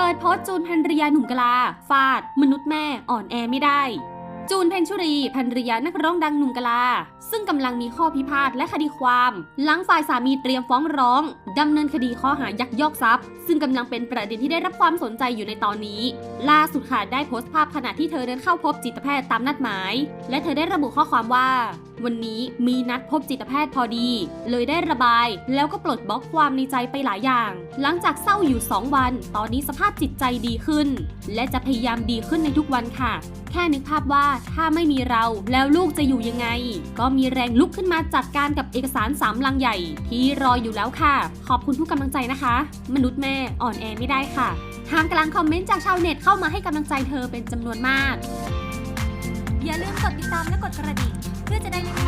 เปิดโพสต์จูนภรรยาหนุ่มกลา ฟาด มนุษย์แม่อ่อนแอไม่ได้ จูนเพนชุรีภรรยานักร้องดังหนุ่มกลา ซึ่งกำลังมีข้อพิพาทและคดีความ หลังฝ่ายสามีเตรียมฟ้องร้องดำเนินคดีข้อหายักยอกทรัพย์ ซึ่งกำลังเป็นประเด็นที่ได้รับความสนใจอยู่ในตอนนี้ ล่าสุดค่ะได้โพสต์ภาพขณะที่เธอเดินเข้าพบจิตแพทย์ตามนัดหมาย และเธอได้ระบุข้อความว่า วันนี้มีนัดพบจิตแพทย์พอดี เลยได้ระบาย แล้วก็ปลดบล็อกความในใจไปหลายอย่าง หลังจากเศร้าอยู่ 2 วัน ตอนนี้สภาพจิตใจดีขึ้น และจะพยายามดีขึ้นในทุกวันค่ะ แค่นึกภาพว่าถ้าไม่มีเราแล้วลูกจะอยู่ยังไง ก็มีแรงลุกขึ้นมาจัดการกับเอกสารสามลังใหญ่ ที่รออยู่แล้วค่ะ ขอบคุณทุกกำลังใจนะคะ มนุษย์แม่อ่อนแอไม่ได้ค่ะทางกลางคอมเมนต์จากชาวเน็ตเข้ามาให้กำลังใจเธอเป็นจำนวนมาก อย่าลืมกดติดตามและกดกระดิ่ง เพื่อจะได้ไม่พลาด